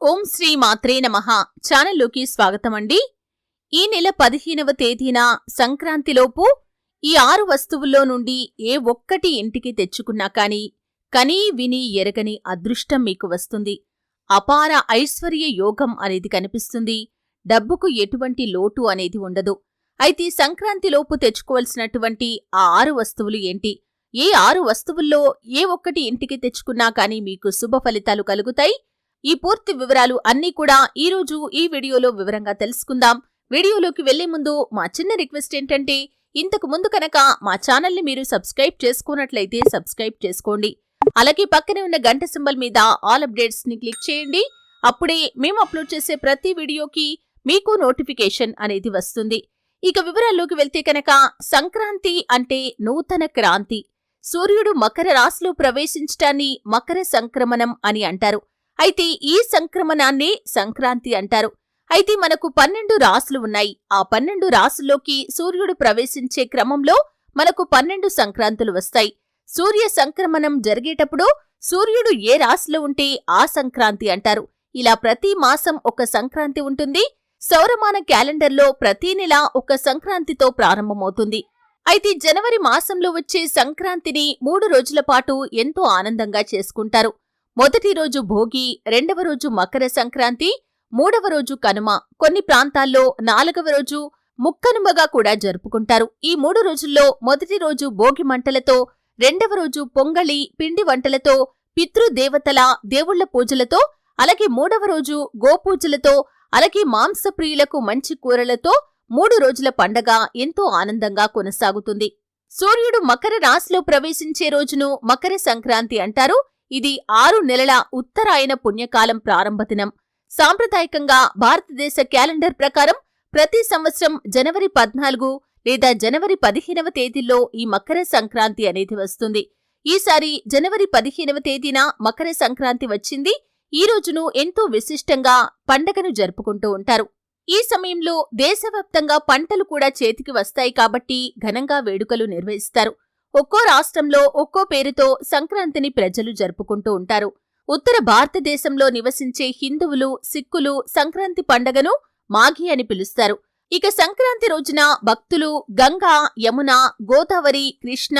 ఓం శ్రీ మాత్రే నమ. ఛానల్లోకి స్వాగతం అండి ఈ నెల పదిహేనవ తేదీన సంక్రాంతిలోపు ఈ ఆరు వస్తువుల్లో నుండి ఏ ఒక్కటి ఇంటికి తెచ్చుకున్నా కాని కనీ విని ఎరగని అదృష్టం మీకు వస్తుంది. అపార ఐశ్వర్య యోగం అనేది కనిపిస్తుంది. డబ్బుకు ఎటువంటి లోటు అనేది ఉండదు. అయితే సంక్రాంతిలోపు తెచ్చుకోవలసినటువంటి ఆ ఆరు వస్తువులు ఏంటి? ఏ ఆరు వస్తువుల్లో ఏ ఒక్కటి ఇంటికి తెచ్చుకున్నా కానీ మీకు శుభ ఫలితాలు కలుగుతాయి. ఈ పూర్తి వివరాలు అన్నీ కూడా ఈ రోజు ఈ వీడియోలో వివరంగా తెలుసుకుందాం. వీడియోలోకి వెళ్ళే ముందు మా చిన్న రిక్వెస్ట్ ఏంటంటే ఇంతకు ముందు కనుక మా ఛానల్ని మీరు సబ్స్క్రైబ్ చేసుకున్నట్లయితే సబ్స్క్రైబ్ చేసుకోండి. అలాగే పక్కనే ఉన్న గంట సింబల్ మీద ఆల్ అప్డేట్స్ని క్లిక్ చేయండి. అప్పుడే మేము అప్లోడ్ చేసే ప్రతి వీడియోకి మీకు నోటిఫికేషన్ అనేది వస్తుంది. ఇక వివరాల్లోకి వెళ్తే కనుక సంక్రాంతి అంటే నూతన క్రాంతి. సూర్యుడు మకర రాశిలో ప్రవేశించటాన్ని మకర సంక్రమణం అని అంటారు. అయితే ఈ సంక్రమణాన్నే సంక్రాంతి అంటారు. అయితే మనకు పన్నెండు రాసులు ఉన్నాయి. ఆ పన్నెండు రాసుల్లోకి సూర్యుడు ప్రవేశించే క్రమంలో మనకు పన్నెండు సంక్రాంతులు వస్తాయి. సూర్య సంక్రమణం జరిగేటప్పుడు సూర్యుడు ఏ రాశిలో ఉంటే ఆ సంక్రాంతి అంటారు. ఇలా ప్రతి మాసం ఒక సంక్రాంతి ఉంటుంది. సౌరమాన క్యాలెండర్లో ప్రతి నెల ఒక సంక్రాంతితో ప్రారంభమవుతుంది. అయితే జనవరి మాసంలో వచ్చే సంక్రాంతిని మూడు రోజుల పాటు ఎంతో ఆనందంగా చేసుకుంటారు. మొదటి రోజు భోగి రెండవ రోజు మకర సంక్రాంతి మూడవ రోజు కనుమ. కొన్ని ప్రాంతాల్లో నాలుగవ రోజు ముక్కనుమగా కూడా జరుపుకుంటారు. ఈ మూడు రోజుల్లో మొదటి రోజు భోగి మంటలతో రెండవ రోజు పొంగళి పిండి వంటలతో పితృదేవతల దేవుళ్ళ పూజలతో అలాగే మూడవ రోజు గోపూజలతో అలాగే మాంసప్రియులకు మంచి కూరలతో మూడు రోజుల పండగ ఎంతో ఆనందంగా కొనసాగుతుంది. సూర్యుడు మకర రాశిలో ప్రవేశించే రోజును మకర సంక్రాంతి అంటారు. ఇది ఆరు నెలల ఉత్తరాయణ పుణ్యకాలం ప్రారంభ దినం సాంప్రదాయకంగా భారతదేశ క్యాలెండర్ ప్రకారం ప్రతి సంవత్సరం జనవరి పద్నాలుగు లేదా జనవరి పదిహేనవ తేదీల్లో ఈ మకర సంక్రాంతి అనేది వస్తుంది. ఈసారి జనవరి పదిహేనవ తేదీన మకర సంక్రాంతి వచ్చింది. ఈ రోజును ఎంతో విశిష్టంగా పండగను జరుపుకుంటూ ఉంటారు. ఈ సమయంలో దేశవ్యాప్తంగా పంటలు కూడా చేతికి వస్తాయి కాబట్టి ఘనంగా వేడుకలు నిర్వహిస్తారు. ఒక్కో రాష్ట్రంలో ఒక్కో పేరుతో సంక్రాంతిని ప్రజలు జరుపుకుంటూ ఉంటారు. ఉత్తర భారతదేశంలో నివసించే హిందువులు సిక్కులు సంక్రాంతి పండగను మాఘి అని పిలుస్తారు. ఇక సంక్రాంతి రోజున భక్తులు గంగా యమున గోదావరి కృష్ణ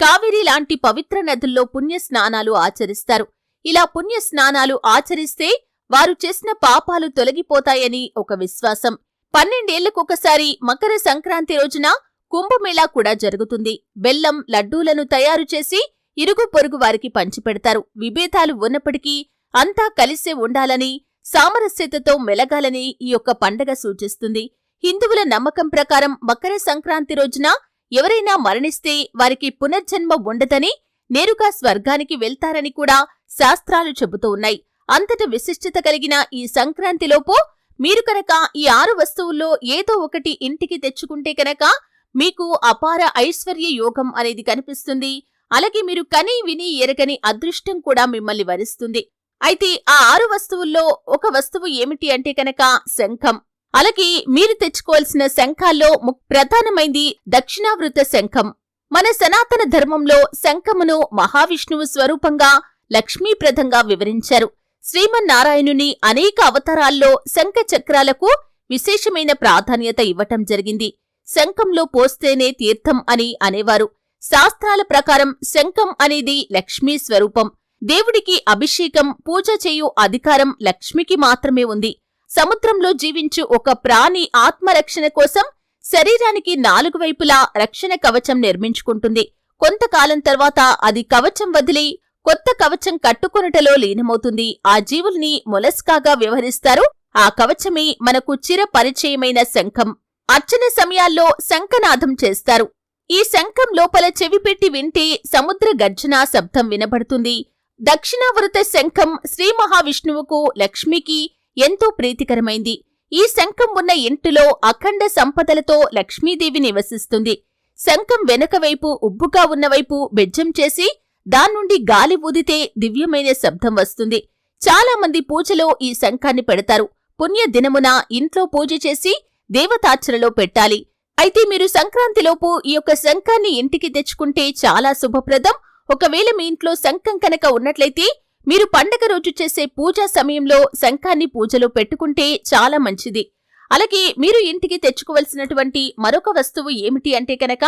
కావేరి లాంటి పవిత్ర నదుల్లో పుణ్య స్నానాలు ఆచరిస్తారు. ఇలా పుణ్య స్నానాలు ఆచరిస్తే వారు చేసిన పాపాలు తొలగిపోతాయని ఒక విశ్వాసం. పన్నెండేళ్ళకొకసారి మకర సంక్రాంతి రోజున కుంభమేళా కూడా జరుగుతుంది. బెల్లం లడ్డూలను తయారు చేసి ఇరుగు పొరుగు వారికి పంచిపెడతారు. విభేదాలు ఉన్నప్పటికీ అంతా కలిసే ఉండాలని సామరస్యతతో మెలగాలని ఈ యొక్క పండగ సూచిస్తుంది. హిందువుల నమ్మకం ప్రకారం మకర సంక్రాంతి రోజున ఎవరైనా మరణిస్తే వారికి పునర్జన్మ ఉండదని నేరుగా స్వర్గానికి వెళ్తారని కూడా శాస్త్రాలు చెబుతూ ఉన్నాయి. అంతట విశిష్టత కలిగిన ఈ సంక్రాంతిలోపు మీరు కనుక ఈ ఆరు వస్తువుల్లో ఏదో ఒకటి ఇంటికి తెచ్చుకుంటే కనుక మీకు అపార ఐశ్వర్య యోగం అనేది కనిపిస్తుంది. అలాగే మీరు కని విని ఎరగని అదృష్టం కూడా మిమ్మల్ని వరిస్తుంది. అయితే ఆ ఆరు వస్తువుల్లో ఒక వస్తువు ఏమిటి అంటే కనుక శంఖం. అలాగే మీరు తెచ్చుకోవాల్సిన శంఖాల్లో ప్రధానమైంది దక్షిణావృత శంఖం. మన సనాతన ధర్మంలో శంఖమును మహావిష్ణువు స్వరూపంగా లక్ష్మీప్రదంగా వివరించారు. శ్రీమన్నారాయణుని అనేక అవతారాల్లో శంఖ చక్రాలకు విశేషమైన ప్రాధాన్యత ఇవ్వటం జరిగింది. శంఖంలో పోస్తేనే తీర్థం అని అనేవారు. శాస్త్రాల ప్రకారం శంఖం అనేది లక్ష్మీ స్వరూపం. దేవుడికి అభిషేకం పూజ చేయు అధికారం లక్ష్మికి మాత్రమే ఉంది. సముద్రంలో జీవించు ఒక ప్రాణి ఆత్మరక్షణ కోసం శరీరానికి నాలుగు వైపులా రక్షణ కవచం నిర్మించుకుంటుంది. కొంతకాలం తర్వాత అది కవచం వదిలి కొత్త కవచం కట్టుకొనుటలో లీనమవుతుంది. ఆ జీవుల్ని మొలస్కాగా వ్యవహరిస్తారు. ఆ కవచమే మనకు చిర పరిచయమైన శంఖం. అర్చన సమయాల్లో శంఖనాదం చేస్తారు. ఈ శంఖం లోపల చెవిపెట్టి వింటే సముద్ర గర్జన శబ్దం వినబడుతుంది. దక్షిణావృత శంఖం శ్రీ మహావిష్ణువుకు లక్ష్మికి ఎంతో ప్రీతికరమైంది. ఈ శంఖం ఉన్న ఇంటిలో అఖండ సంపదలతో లక్ష్మీదేవి నివసిస్తుంది. శంఖం వెనకవైపు ఉబ్బుగా ఉన్నవైపు బెజ్జం చేసి దాన్నుండి గాలి ఊదితే దివ్యమైన శబ్దం వస్తుంది. చాలా మంది పూజలో ఈ శంఖాన్ని పెడతారు. పుణ్య దినమున ఇంట్లో పూజ చేసి దేవతార్చనలో పెట్టాలి. అయితే మీరు సంక్రాంతిలోపు ఈ యొక్క శంఖాన్ని ఇంటికి తెచ్చుకుంటే చాలా శుభప్రదం. ఒకవేళ మీ ఇంట్లో శంఖం కనుక ఉన్నట్లయితే మీరు పండగ రోజు చేసే పూజా సమయంలో శంఖాన్ని పూజలో పెట్టుకుంటే చాలా మంచిది. అలాగే మీరు ఇంటికి తెచ్చుకోవలసినటువంటి మరొక వస్తువు ఏమిటి అంటే కనుక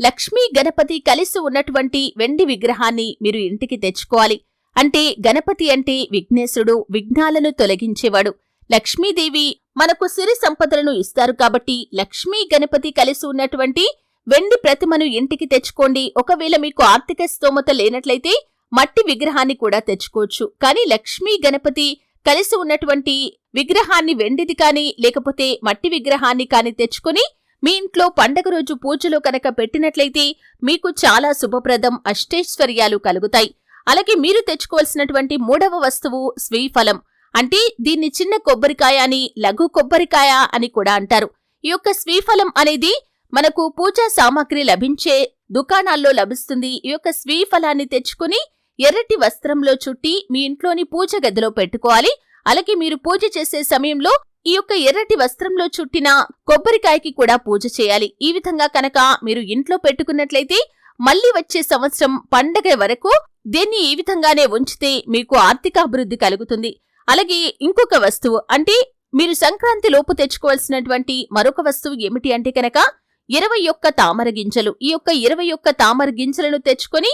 లక్ష్మీ గణపతి కలిసి ఉన్నటువంటి వెండి విగ్రహాన్ని మీరు ఇంటికి తెచ్చుకోవాలి. అంటే గణపతి అంటే విఘ్నేశుడు విఘ్నాలను తొలగించేవాడు. లక్ష్మీదేవి మనకు సిరి సంపదలను ఇస్తారు కాబట్టి లక్ష్మీ గణపతి కలిసి ఉన్నటువంటి వెండి ప్రతిమను ఇంటికి తెచ్చుకోండి. ఒకవేళ మీకు ఆర్థిక స్తోమత లేనట్లయితే మట్టి విగ్రహాన్ని కూడా తెచ్చుకోవచ్చు. కానీ లక్ష్మీ గణపతి కలిసి ఉన్నటువంటి విగ్రహాన్ని వెండిది కానీ లేకపోతే మట్టి విగ్రహాన్ని కాని తెచ్చుకొని మీ ఇంట్లో పండగ రోజు పూజలో కనుక పెట్టినట్లయితే మీకు చాలా శుభప్రదం అష్టైశ్వర్యాలు కలుగుతాయి. అలాగే మీరు తెచ్చుకోవాల్సినటువంటి మూడవ వస్తువు స్వీఫలం. అంటే దీన్ని చిన్న కొబ్బరికాయ అని లఘు కొబ్బరికాయ అని కూడా అంటారు. ఈ యొక్క స్వీఫలం అనేది మనకు పూజా సామాగ్రి లభించే దుకాణాల్లో లభిస్తుంది. ఈ యొక్క స్వీఫలాన్ని తెచ్చుకుని ఎర్రటి వస్త్రంలో చుట్టి మీ ఇంట్లోని పూజ గదిలో పెట్టుకోవాలి. అలాగే మీరు పూజ చేసే సమయంలో ఈ యొక్క ఎర్రటి వస్త్రంలో చుట్టిన కొబ్బరికాయకి కూడా పూజ చేయాలి. ఈ విధంగా కనుక మీరు ఇంట్లో పెట్టుకున్నట్లయితే మళ్ళీ వచ్చే సంవత్సరం పండగ వరకు దీన్ని ఈ విధంగానే ఉంచితే మీకు ఆర్థిక అభివృద్ధి కలుగుతుంది. అలాగే ఇంకొక వస్తువు. అంటే మీరు సంక్రాంతి లోపు తెచ్చుకోవాల్సినటువంటి మరొక వస్తువు ఏమిటి అంటే కనుక ఇరవై ఒక్క తామర గింజలు. ఈ యొక్క ఇరవై ఒక్క తామర గింజలను తెచ్చుకొని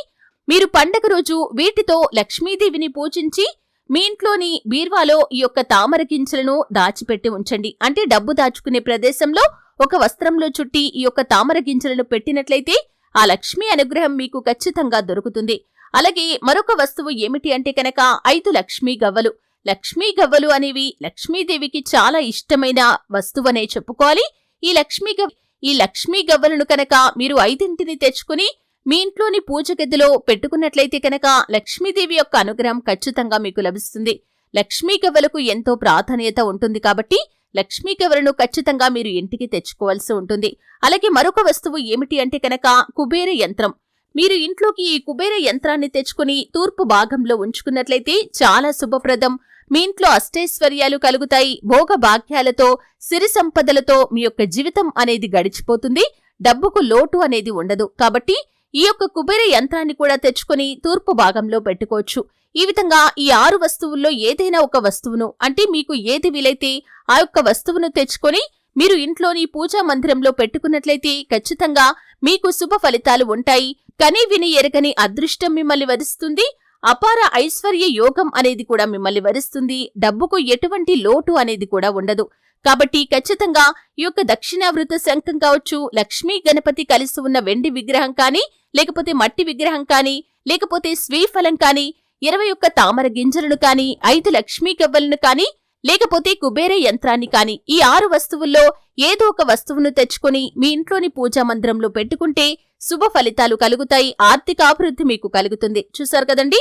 మీరు పండగ రోజు వీటితో లక్ష్మీదేవిని పూజించి మీ ఇంట్లోని బీర్వాలో ఈ యొక్క తామర గింజలను దాచిపెట్టి ఉంచండి. అంటే డబ్బు దాచుకునే ప్రదేశంలో ఒక వస్త్రంలో చుట్టి ఈ యొక్క తామర గింజలను పెట్టినట్లయితే ఆ లక్ష్మీ అనుగ్రహం మీకు ఖచ్చితంగా దొరుకుతుంది. అలాగే మరొక వస్తువు ఏమిటి అంటే కనుక ఐదు లక్ష్మీ గవ్వలు. లక్ష్మీ గవ్వలు అనేవి లక్ష్మీదేవికి చాలా ఇష్టమైన వస్తువనే చెప్పుకోవాలి. ఈ లక్ష్మీ గవ్ ఈ లక్ష్మీ గవ్వలను కనుక మీరు ఐదింటిని తెచ్చుకుని మీ ఇంట్లోని పూజ గదిలో పెట్టుకున్నట్లయితే కనుక లక్ష్మీదేవి యొక్క అనుగ్రహం ఖచ్చితంగా మీకు లభిస్తుంది. లక్ష్మీ గవ్వలకు ఎంతో ప్రాధాన్యత ఉంటుంది కాబట్టి లక్ష్మీ గవ్వలను ఖచ్చితంగా మీరు ఇంటికి తెచ్చుకోవాల్సి ఉంటుంది. అలాగే మరొక వస్తువు ఏమిటి అంటే కనుక కుబేర యంత్రం. మీరు ఇంట్లోకి ఈ కుబేర యంత్రాన్ని తెచ్చుకుని తూర్పు భాగంలో ఉంచుకున్నట్లయితే చాలా శుభప్రదం. మీ ఇంట్లో అష్టైశ్వర్యాలు కలుగుతాయి. భోగ భాగ్యాలతో సిరి సంపదలతో మీ యొక్క జీవితం అనేది గడిచిపోతుంది. డబ్బుకు లోటు అనేది ఉండదు. కాబట్టి ఈ యొక్క కుబేర యంత్రాన్ని కూడా తెచ్చుకొని తూర్పు భాగంలో పెట్టుకోవచ్చు. ఈ విధంగా ఈ ఆరు వస్తువుల్లో ఏదైనా ఒక వస్తువును అంటే మీకు ఏది వీలైతే ఆ యొక్క వస్తువును తెచ్చుకొని మీరు ఇంట్లోని పూజా మందిరంలో పెట్టుకున్నట్లయితే ఖచ్చితంగా మీకు శుభ ఫలితాలు ఉంటాయి. కని విని ఎరగని అదృష్టం మిమ్మల్ని వరిస్తుంది అపార ఐశ్వర్య యోగం అనేది కూడా మిమ్మల్ని వరిస్తుంది. డబ్బుకు ఎటువంటి లోటు అనేది కూడా ఉండదు. కాబట్టి ఖచ్చితంగా ఈ యొక్క దక్షిణావృత శంఖం కావచ్చు లక్ష్మీ గణపతి కలిసి ఉన్న వెండి విగ్రహం కానీ లేకపోతే మట్టి విగ్రహం కానీ లేకపోతే స్వీఫలం కానీ ఇరవై ఒక్క తామర గింజలను కానీ ఐదు లక్ష్మీ గవ్వలను కానీ లేకపోతే కుబేర యంత్రాన్ని కానీ ఈ ఆరు వస్తువుల్లో ఏదో ఒక వస్తువును తెచ్చుకొని మీ ఇంట్లోని పూజా మందిరంలో పెట్టుకుంటే శుభ ఫలితాలు కలుగుతాయి. ఆర్థికాభివృద్ధి మీకు కలుగుతుంది. చూసారు కదండి?